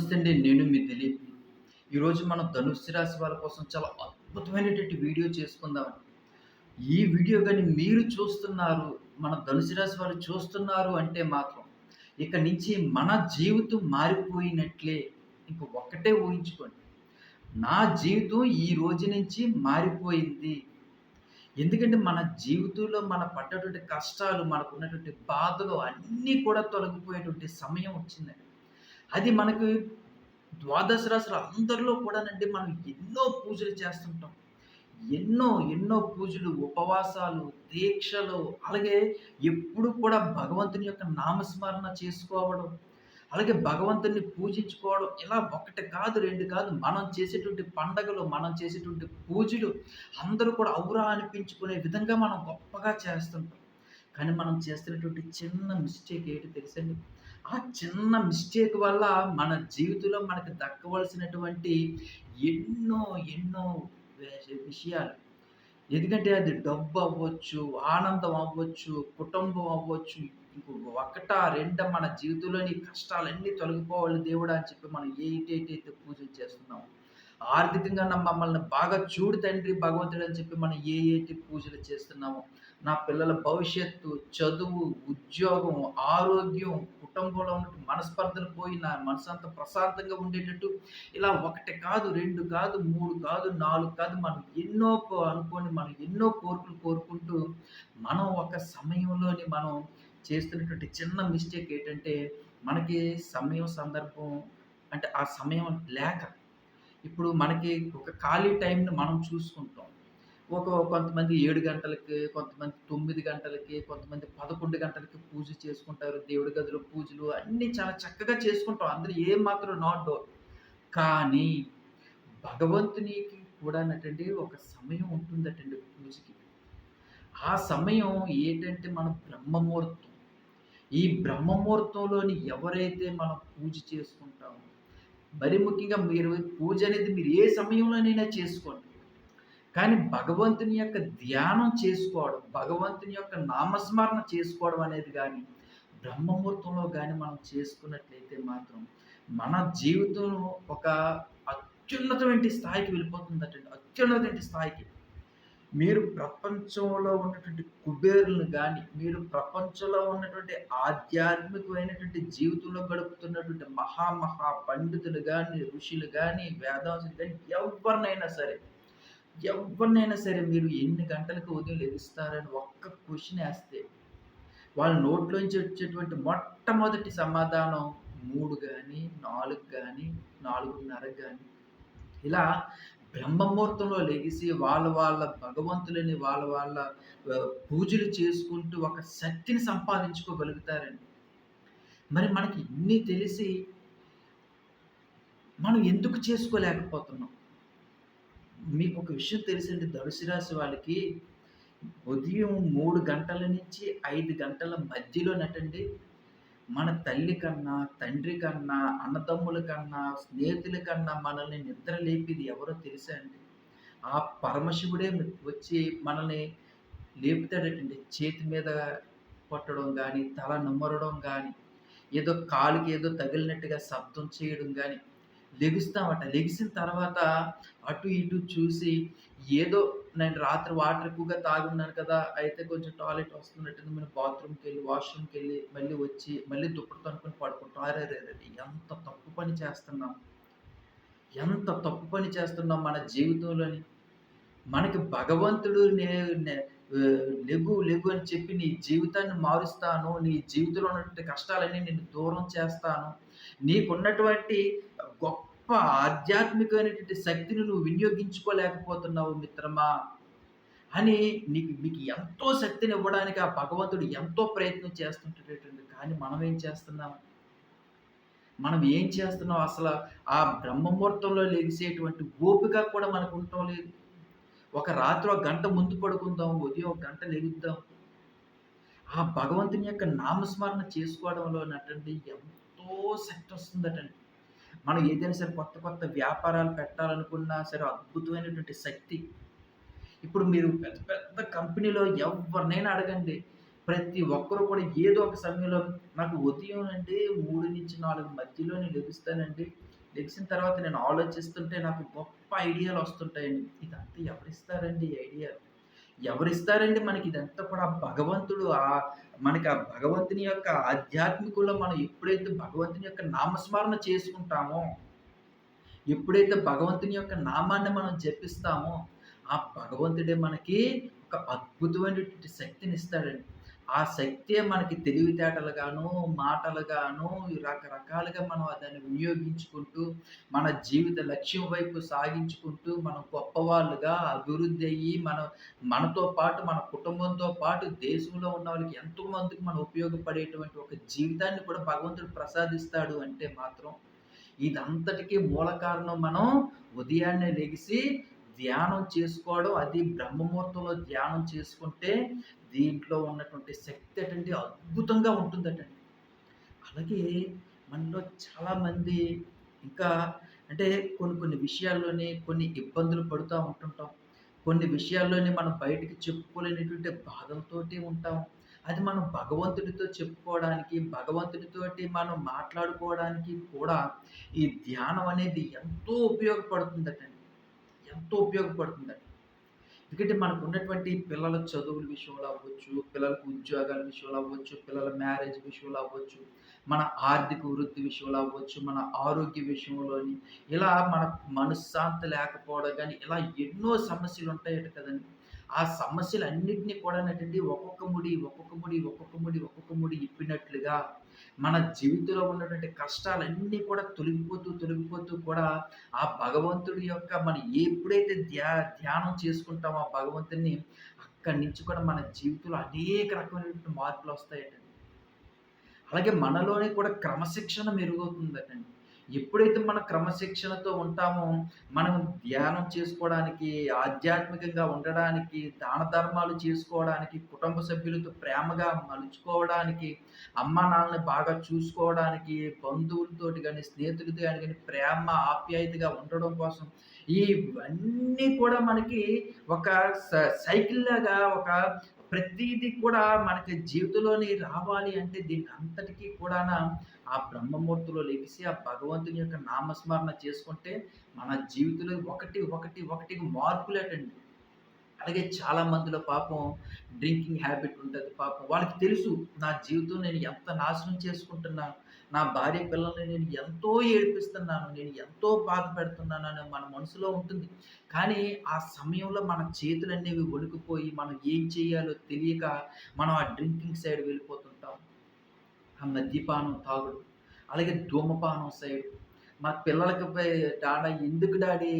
నమస్తే అండి నేను మీ దిలీప్. ఈరోజు మనం ధనుస్సు రాశి వాళ్ళ కోసం చాలా అద్భుతమైనటువంటి వీడియో చేసుకుందాం ఈ వీడియో కానీ మీరు చూస్తున్నారు మన ధనుసు రాశి వాళ్ళు చూస్తున్నారు అంటే మాత్రం ఇక నుంచి మన జీవితం మారిపోయినట్లే. ఇంక ఒక్కటే ఊహించుకోండి. నా జీవితం ఈ రోజు నుంచి మారిపోయింది. ఎందుకంటే మన జీవితంలో మన పడ్డటువంటి కష్టాలు మనకు ఉన్నటువంటి బాధలు అన్నీ కూడా తొలగిపోయేటువంటి సమయం వచ్చిందండి. అది మనకు ద్వాదశ రాశులు అందరిలో కూడానండి మనం ఎన్నో పూజలు చేస్తుంటాం. ఎన్నో ఎన్నో పూజలు ఉపవాసాలు దీక్షలు అలాగే ఎప్పుడు కూడా భగవంతుని యొక్క నామస్మరణ చేసుకోవడం అలాగే భగవంతుని పూజించుకోవడం ఇలా ఒకటి కాదు రెండు కాదు మనం చేసేటువంటి పండగలు మనం చేసేటువంటి పూజలు అందరూ కూడా ఔరా అనిపించుకునే విధంగా మనం గొప్పగా చేస్తుంటాం. కానీ మనం చేస్తున్నటువంటి చిన్న మిస్టేక్ ఏంటి తెలుసండి? ఆ చిన్న మిస్టేక్ వల్ల మన జీవితంలో మనకు దక్కవలసినటువంటి ఎన్నో ఎన్నో విషయాలు. ఎందుకంటే అది డబ్బు అవ్వచ్చు ఆనందం అవ్వచ్చు కుటుంబం అవ్వచ్చు ఇంకో ఒకట రెండ మన జీవితంలోని కష్టాలన్నీ తొలగిపోవాలి దేవుడా అని చెప్పి మనం ఏటేటైతే పూజలు చేస్తున్నాం ఆర్థికంగా నా మమ్మల్ని బాగా చూడు తండ్రి భగవంతుడు అని చెప్పి మనం ఏ ఏటి పూజలు చేస్తున్నామో నా పిల్లల భవిష్యత్తు చదువు ఉద్యోగం ఆరోగ్యం కుటుంబంలో ఉన్న మనస్పర్ధలు పోయి నా మనసు అంత ప్రశాంతంగా ఉండేటట్టు ఇలా ఒకటి కాదు రెండు కాదు మూడు కాదు నాలుగు కాదు మనం ఎన్నో అనుకోని మనం ఎన్నో కోరికలు కోరుకుంటూ మనం ఒక సమయంలోని మనం చేస్తున్నటువంటి చిన్న మిస్టేక్ ఏంటంటే మనకి సమయం సందర్భం అంటే ఆ సమయం లేక ఇప్పుడు మనకి ఒక ఖాళీ టైంని మనం చూసుకుంటాం. ఒక కొంతమంది ఏడు గంటలకి కొంతమంది తొమ్మిది గంటలకి కొంతమంది పదకొండు గంటలకి పూజ చేసుకుంటారు. దేవుడి గదిలో పూజలు అన్నీ చాలా చక్కగా చేసుకుంటాం. అందరూ ఏం మాత్రం నాట్ డౌట్. కానీ భగవంతునికి కూడా నటండి ఒక సమయం ఉంటుందటండి పూజకి. ఆ సమయం ఏంటంటే మన బ్రహ్మముహూర్తం. ఈ బ్రహ్మముహూర్తంలోని ఎవరైతే మనం పూజ చేసుకుంటామో మరి ముఖ్యంగా మీరు పూజ అనేది మీరు ఏ సమయంలోనైనా చేసుకోండి. కానీ భగవంతుని యొక్క ధ్యానం చేసుకోవడం భగవంతుని యొక్క నామస్మరణ చేసుకోవడం అనేది కానీ బ్రహ్మముహూర్తంలో కానీ మనం చేసుకున్నట్లయితే మాత్రం మన జీవితం ఒక అత్యున్నతమైన స్థాయికి వెళ్ళిపోతుందటండి. అత్యున్నతమైన స్థాయికి. మీరు ప్రపంచంలో ఉన్నటువంటి కుబేరులను కానీ మీరు ప్రపంచంలో ఉన్నటువంటి ఆధ్యాత్మికమైనటువంటి జీవితంలో గడుపుతున్నటువంటి మహా మహా పండితులు కానీ ఋషులు కానీ వేదాంశులు కానీ ఎవరినైనా సరే ఎవరినైనా సరే మీరు ఎన్ని గంటలకు ఉదయం లభిస్తారని ఒక్క క్వశ్చన్ వేస్తే వాళ్ళ నోట్లోంచి వచ్చేటువంటి మొట్టమొదటి సమాధానం మూడు కానీ నాలుగు కానీ నాలుగున్నర కానీ ఇలా బ్రహ్మముహూర్తంలో లెగిసి వాళ్ళ వాళ్ళ భగవంతులని వాళ్ళ వాళ్ళ పూజలు చేసుకుంటూ ఒక శక్తిని సంపాదించుకోగలుగుతారండి. మరి మనకి ఇన్ని తెలిసి మనం ఎందుకు చేసుకోలేకపోతున్నాం? మీకు ఒక విషయం తెలిసింది ధనుసు రాశి వాళ్ళకి ఉదయం మూడు గంటల నుంచి ఐదు గంటల మధ్యలో నటండి మన తల్లి కన్నా తండ్రి కన్నా అన్నతమ్ముల కన్నా స్నేహితుల కన్నా మనల్ని నిద్ర లేపేది ఎవరో తెలుసా అండి? ఆ పరమశివుడే వచ్చి మనల్ని లేపుతాడటండి. చేతి మీద కొట్టడం కానీ తల నుమ్మరడం కానీ ఏదో కాలుకి ఏదో తగిలినట్టుగా శబ్దం చేయడం కానీ లెగుస్తామట. లెగిసిన తర్వాత అటు ఇటు చూసి ఏదో నేను రాత్రి వాటర్ ఎక్కువగా తాగున్నాను కదా అయితే కొంచెం టాయిలెట్ వస్తున్నట్టుంది. మనం బాత్రూమ్కి వెళ్ళి వాష్రూమ్కి వెళ్ళి మళ్ళీ వచ్చి మళ్ళీ దుప్పటితో అనుకుని పడుకుంటాం అరే ఎంత తప్పు పని చేస్తున్నాం. ఎంత తప్పు పని చేస్తున్నాం మన జీవితంలోని. మనకి భగవంతుడు నే లెగు లెగు అని చెప్పి నీ జీవితాన్ని మారుస్తాను. నీ జీవితంలో ఉన్నటువంటి కష్టాలన్నీ నేను దూరం చేస్తాను. నీకున్నటువంటి గొప్ప ఆధ్యాత్మికమైనటువంటి శక్తిని నువ్వు వినియోగించుకోలేకపోతున్నావు మిత్రమా? అని నీకు మీకు ఎంతో శక్తిని ఇవ్వడానికి ఆ భగవంతుడు ఎంతో ప్రయత్నం చేస్తుంటాడేటండి. కానీ మనం ఏం చేస్తున్నాం? మనం ఏం చేస్తున్నాం? అసలు ఆ బ్రహ్మముహూర్తంలో లెగిసేటువంటి ఓపిక కూడా మనకు ఉండటం లేదు. ఒక రాత్రి ఒక గంట ముందు పడుకుందాం ఉదయం ఒక గంట లెగుద్దాం. ఆ భగవంతుని యొక్క నామస్మరణ చేసుకోవడంలో నటండి ఎంతో శక్తి వస్తుందటండి. మనం ఏదైనా సరే కొత్త కొత్త వ్యాపారాలు పెట్టాలనుకున్నా సరే అద్భుతమైనటువంటి శక్తి ఇప్పుడు మీరు పెద్ద పెద్ద కంపెనీలో ఎవరినైనా అడగండి ప్రతి ఒక్కరు కూడా ఏదో ఒక సమయంలో నాకు ఉదయం అంటే 3-4 మధ్యలో నేను లెగుస్తానండి. లెగిసిన తర్వాత నేను ఆలోచిస్తుంటే నాకు గొప్ప ఐడియాలు వస్తుంటాయండి. ఇదంతా ఎవరిస్తారండి ఈ ఎవరిస్తారండి మనకి ఇదంతా కూడా? భగవంతుడు ఆ మనకి ఆ భగవంతుని యొక్క ఆధ్యాత్మికంలో మనం ఎప్పుడైతే భగవంతుని యొక్క నామస్మరణ చేసుకుంటామో, ఎప్పుడైతే భగవంతుని యొక్క నామాన్ని మనం జపిస్తామో, ఆ భగవంతుడే మనకి ఒక అద్భుతమైనటువంటి శక్తిని ఇస్తాడండి ఆ శక్తే మనకి తెలివితేటలుగాను, మాటలుగాను రకరకాలుగా మనం దాన్ని వినియోగించుకుంటూ, మన జీవిత లక్ష్యం వైపు సాగించుకుంటూ, మనం గొప్పవాళ్ళుగా అభివృద్ధి అయ్యి, మనం మనతో పాటు, మన కుటుంబంతో పాటు దేశంలో ఉన్న వాళ్ళకి ఎంతో మందికి మనం ఉపయోగపడేటువంటి ఒక జీవితాన్ని కూడా భగవంతుడు ప్రసాదిస్తాడు అంటే మాత్రం, ఇదంతటికీ మూల కారణం మనం ఉదయాన్నే లెగిసి ధ్యానం చేసుకోవడం. అది బ్రహ్మముహూర్తంలో ధ్యానం చేసుకుంటే దీంట్లో ఉన్నటువంటి శక్తి అటండి అద్భుతంగా ఉంటుందటండి. అలాగే మనలో చాలామంది ఇంకా అంటే కొన్ని కొన్ని విషయాల్లోని కొన్ని ఇబ్బందులు పడుతూ ఉంటుంటాం. కొన్ని విషయాల్లోని మనం బయటికి చెప్పుకోలేనటువంటి బాధలతోటి ఉంటాం. అది మనం భగవంతుడితో చెప్పుకోవడానికి, భగవంతుడితోటి మనం మాట్లాడుకోవడానికి కూడా ఈ ధ్యానం అనేది ఎంతో ఉపయోగపడుతుందటండి. ఎంతో ఉపయోగపడుతుందండి. ఎందుకంటే మనకు ఉన్నటువంటి పిల్లల చదువుల విషయంలో అవ్వచ్చు, పిల్లలకు ఉద్యోగాల విషయంలో అవ్వచ్చు, పిల్లల మ్యారేజ్ విషయంలో అవ్వచ్చు, మన ఆర్థిక వృద్ధి విషయంలో అవ్వచ్చు, మన ఆరోగ్య విషయంలోని ఇలా మన మనశ్శాంతి లేకపోవడం కానీ ఇలా ఎన్నో సమస్యలు ఉంటాయట కదండి ఆ సమస్యలన్నింటినీ కూడా ఒక్కొక్క ముడి, ఒక్కొక్క ముడి, ఒక్కొక్క ముడి, ఒక్కొక్క ముడి ఇప్పినట్లుగా మన జీవితంలో ఉన్నటువంటి కష్టాలన్నీ కూడా తొలగిపోతూ, తొలగిపోతూ కూడా ఆ భగవంతుడి యొక్క మనం ఎప్పుడైతే ధ్యా ధ్యానం చేసుకుంటామో ఆ భగవంతుడిని, అక్కడి నుంచి కూడా మన జీవితంలో అనేక రకమైనటువంటి మార్పులు వస్తాయటండి అలాగే మనలోనే కూడా క్రమశిక్షణ మెరుగవుతుందటండి. ఎప్పుడైతే మనం క్రమశిక్షణతో ఉంటామో, మనం ధ్యానం చేసుకోవడానికి, ఆధ్యాత్మికంగా ఉండడానికి, దాన ధర్మాలు చేసుకోవడానికి, కుటుంబ సభ్యులతో ప్రేమగా మలుచుకోవడానికి, అమ్మానాన్నని బాగా చూసుకోవడానికి, బంధువులతోటి కానీ స్నేహితులతో కానీ కానీ ప్రేమ, ఆప్యాయతగా ఉండడం కోసం ఇవన్నీ కూడా మనకి ఒక స సైకిల్‌లాగా ఒక ప్రతిదీ కూడా మనకి జీవితంలోని రావాలి అంటే దీనికంతటికి కూడాన ఆ బ్రహ్మమూర్తిలో లెగిసి ఆ భగవంతుని యొక్క నామస్మరణ చేసుకుంటే మన జీవితంలో ఒకటి, ఒకటి, ఒకటికి మార్పులేటండి. అలాగే చాలా మందిలో పాపం డ్రింకింగ్ హ్యాబిట్ ఉంటుంది పాపం. వాళ్ళకి తెలుసు నా జీవితం నేను ఎంత నాశనం చేసుకుంటున్నాను. నా భార్య పిల్లల్ని నేను ఎంతో ఏడిపిస్తున్నాను. నేను ఎంతో బాధ అని మన మనసులో ఉంటుంది. కానీ ఆ సమయంలో మన చేతులు అనేవి వణికిపోయి మనం ఏం చేయాలో తెలియక మనం ఆ డ్రింకింగ్ సైడ్ వెళ్ళిపోతుంటాం. ఆ మద్యపానం తాగుడు. అలాగే ధూమపానం సైడ్. మా పిల్లలకి పై డాడా ఎందుకు డాడీ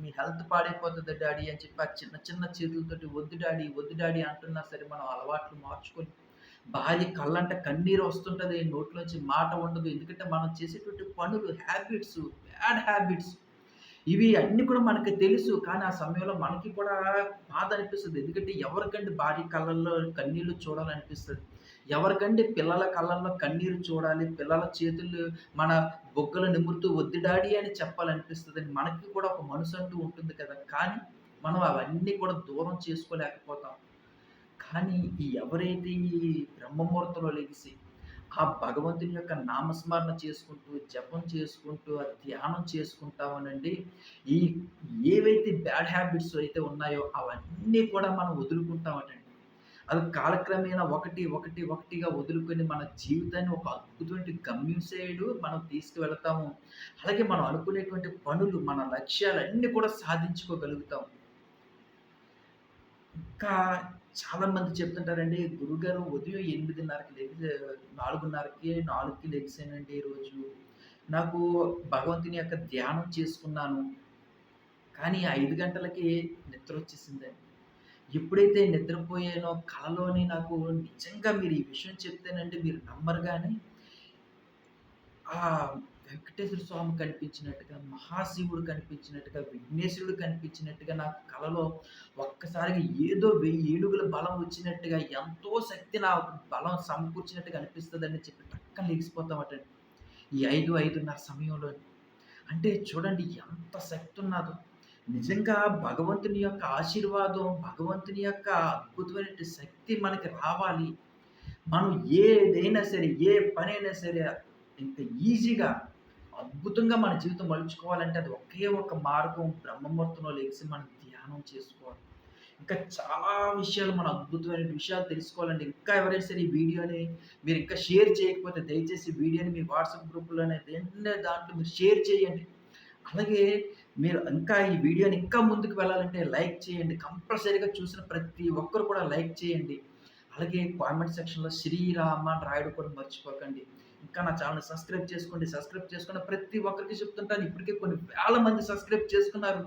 మీ హెల్త్ పాడైపోతుంది డాడీ అని చెప్పి ఆ చిన్న చిన్న చేతులతోటి వద్దు డాడీ, వద్దు డాడీ అంటున్నా సరే మనం అలవాట్లు మార్చుకొని భార్య కళ్ళంట కన్నీరు వస్తుంటది. నోట్లోంచి మాట ఉండదు. ఎందుకంటే మనం చేసేటువంటి పనులు, హ్యాబిట్స్, బ్యాడ్ హ్యాబిట్స్ ఇవి అన్నీ కూడా మనకి తెలుసు. కానీ ఆ సమయంలో మనకి కూడా బాధ అనిపిస్తుంది ఎందుకంటే ఎవరికంటే భార్య కళ్ళల్లో కన్నీళ్ళు చూడాలనిపిస్తుంది ఎవరికంటే పిల్లల కళ్ళల్లో కన్నీరు చూడాలి, పిల్లల చేతులు మన బొగ్గలు నిమురుతూ ఒత్తిడాడి అని చెప్పాలనిపిస్తుంది అని మనకి కూడా ఒక మనసు అంటూ ఉంటుంది కదా! కానీ మనం అవన్నీ కూడా దూరం చేసుకోలేకపోతాం. కానీ ఈ ఎవరైతే ఈ బ్రహ్మముహూర్తంలో లెగిసి, ఆ భగవంతుని యొక్క నామస్మరణ చేసుకుంటూ, జపం చేసుకుంటూ, ఆ ధ్యానం చేసుకుంటామనండి ఈ ఏవైతే బ్యాడ్ హ్యాబిట్స్ అయితే ఉన్నాయో అవన్నీ కూడా మనం వదులుకుంటామటండి. అది కాలక్రమేణా ఒకటి, ఒకటి, ఒకటిగా వదులుకొని మన జీవితాన్ని ఒక అద్భుతమైన గమ్యం సైడు మనం తీసుకువెళతాము. అలాగే మనం అనుకునేటువంటి పనులు, మన లక్ష్యాలన్నీ కూడా సాధించుకోగలుగుతాం. ఇంకా చాలామంది చెప్తుంటారండి, గురుగారు ఉదయం 8:30కి లెగిసా 4:30కి, 4కి లెగిసానండి ఈరోజు. నాకు భగవంతుని యొక్క ధ్యానం చేసుకున్నాను. కానీ ఐదు గంటలకి నిద్ర వచ్చేసిందండి ఎప్పుడైతే నిద్రపోయానో కలలోని నాకు నిజంగా మీరు ఈ విషయం చెప్తేనండి మీరు నమ్మరు కానీ ఆ వెంకటేశ్వర స్వామి కనిపించినట్టుగా, మహాశివుడు కనిపించినట్టుగా, విఘ్నేశ్వరుడు కనిపించినట్టుగా నాకు కలలో ఒక్కసారిగా ఏదో వెయ్యి ఏనుగుల బలం వచ్చినట్టుగా, ఎంతో శక్తి నా బలం సమకూర్చినట్టుగా అనిపిస్తుందని చెప్పి టక్కన లేచిపోతామటండి ఈ ఐదు ఐదున్నర సమయంలో అంటే చూడండి ఎంత శక్తి ఉన్నదో నిజంగా భగవంతుని యొక్క ఆశీర్వాదం, భగవంతుని యొక్క అద్భుతమైన శక్తి మనకి రావాలి. మనం ఏదైనా సరే, ఏ పనైనా సరే ఇంత ఈజీగా, అద్భుతంగా మన జీవితం మలుచుకోవాలంటే అది ఒకే ఒక మార్గం బ్రహ్మమూర్తంలో లేచి మనం ధ్యానం చేసుకోవాలి. ఇంకా చాలా విషయాలు మన అద్భుతమైన విషయాలు తెలుసుకోవాలండి. ఇంకా ఎవరైనా సరే ఈ వీడియోని మీరు ఇంకా షేర్ చేయకపోతే దయచేసి వీడియోని మీ వాట్సాప్ గ్రూప్‌లోనే దేంట్లో దాంట్లో మీరు షేర్ చేయండి. అలాగే మీరు ఇంకా ఈ వీడియోని ఇంకా ముందుకు వెళ్ళాలంటే లైక్ చేయండి. కంపల్సరీగా చూసిన ప్రతి ఒక్కరు కూడా లైక్ చేయండి. అలాగే కామెంట్ సెక్షన్‌లో శ్రీరామ అని రాయడం కూడా మర్చిపోకండి. ఇంకా నా ఛానల్ సబ్స్క్రైబ్ చేసుకోండి. సబ్స్క్రైబ్ చేసుకున్న ప్రతి ఒక్కరికి చెప్తుంటాను. ఇప్పటికే కొన్ని వేల మంది సబ్స్క్రైబ్ చేసుకున్నారు.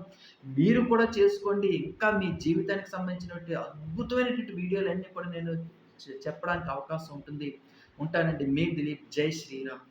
మీరు కూడా చేసుకోండి. ఇంకా మీ జీవితానికి సంబంధించినటువంటి అద్భుతమైనటువంటి వీడియోలన్నీ కూడా నేను చెప్పడానికి అవకాశం ఉంటుంది. ఉంటానండి. మీ దిలీప్. జై శ్రీరామ్.